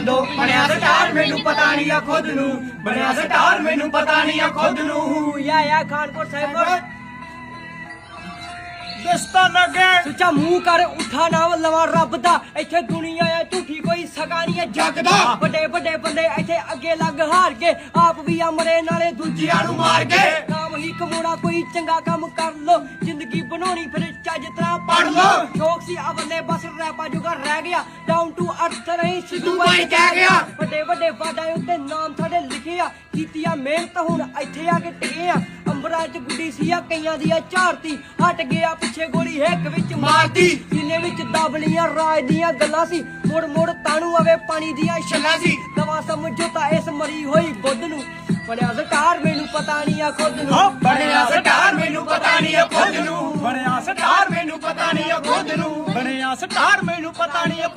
ਕਦੋਂ ਬਣਿਆ ਸਟਾਰ ਮੈਨੂੰ ਪਤਾ ਨਹੀਂ ਆ ਖੁਦ ਨੂੰ। ਬਣਿਆ ਸਟਾਰ ਮੈਨੂੰ ਪਤਾ ਨਹੀਂ ਆ ਖੁਦ ਨੂੰ। ਯਾ ਯਾ ਖਾਨਪੁਰ ਸਾਹਿਬ। ਕੋਲ ਦਸਤਾ ਲੱਗੇ ਸੁੱਚਾ ਮੂੰਹ ਕਰ ਉਠਾ ਨਾਮ ਲਵਾ ਰੱਬ ਦਾ। ਇੱਥੇ ਦੁਨੀਆ ਆ ਝੂਠੀ ਕੋਈ ਸਕਾ ਨਹੀਂ ਹੈ ਜੱਗ ਦਾ। ਵੱਡੇ ਵੱਡੇ ਬੰਦੇ ਇੱਥੇ ਅੱਗੇ ਲੱਗ ਹਾਰ ਕੇ ਆਪ ਵੀ ਅਮਰੇ ਨਾਲੇ ਦੂਜਿਆਂ ਨੂੰ ਮਾਰ ਕੇ ਹੀ ਕਮਾਉਣਾ ਕੋਈ ਚੰਗਾ ਕੰਮ ਕਰ ਲੋ ਜ਼ਿੰਦਗੀ ਬਣਾਉਣੀ ਫਿਰ ਚੱਜ ਤਰ੍ਹਾਂ ਪੜ ਲੋ ਸ਼ੌਕ ਸੀ ਬੰਦੇ ਬਸ ਰੈਪਾ ਜੁਗਾ ਰਹਿ ਗਿਆ। ਡਾਊਨ ਟੂ ਅਰਥ ਨਹੀਂ ਸਿੱਧੂ ਬਾਈ ਕਹਿ ਗਿਆ। ਵੱਡੇ ਵੱਡੇ ਵਾਡਾਂ ਉੱਤੇ ਨਾਮ ਸਾਡੇ ਲਿਖੇ ਆ ਕੀਤੀਆਂ ਮਿਹਨਤ ਹੁਣ ਇੱਥੇ ਆ ਕੇ ਟਿਕੇ ਆ। ਅੰਬਰਾਂ 'ਚ ਗੁੱਡੀ ਸੀ ਆ ਕਈਆਂ ਦੀ ਆ ਝਾਰਤੀ ਹਟ ਗਿਆ ਪਿੱਛੇ ਗੋਲੀ ਹਿੱਕ ਵਿੱਚ ਮਾਰਦੀ ਸੀਨੇ ਵਿੱਚ ਦਬ ਲੀਆਂ ਰਾਜ ਦੀਆਂ ਗੱਲਾਂ ਸੀ ਮੁੜ ਮੁੜ ਤਾਣੂ ਆਵੇ ਪਾਣੀ ਦੀਆਂ ਛੱਲਾਂ ਸੀ। ਦਵਾ ਸਮਝੋ ਤਾਂ ਇਸ ਮਰੀ ਹੋਈ ਬੁੱਧ ਨੂੰ। ਬਣਿਆ ਸਰਕਾਰ ਮੈਨੂੰ ਪਤਾ ਨਹੀਂ ਆ ਖੁਦ ਨੂੰ। ਬਣਿਆ ਸਟਾਰ ਮੈਨੂੰ ਪਤਾ ਨਹੀਂ ਆ ਖੁਦ ਨੂੰ। ਬਣਿਆ ਸਟਾਰ ਮੈਨੂੰ ਪਤਾ ਨਹੀਂ ਆ ਖੁਦ ਨੂੰ। ਬਣਿਆ ਸਟਾਰ ਮੈਨੂੰ ਪਤਾ ਨਹੀਂ ਆ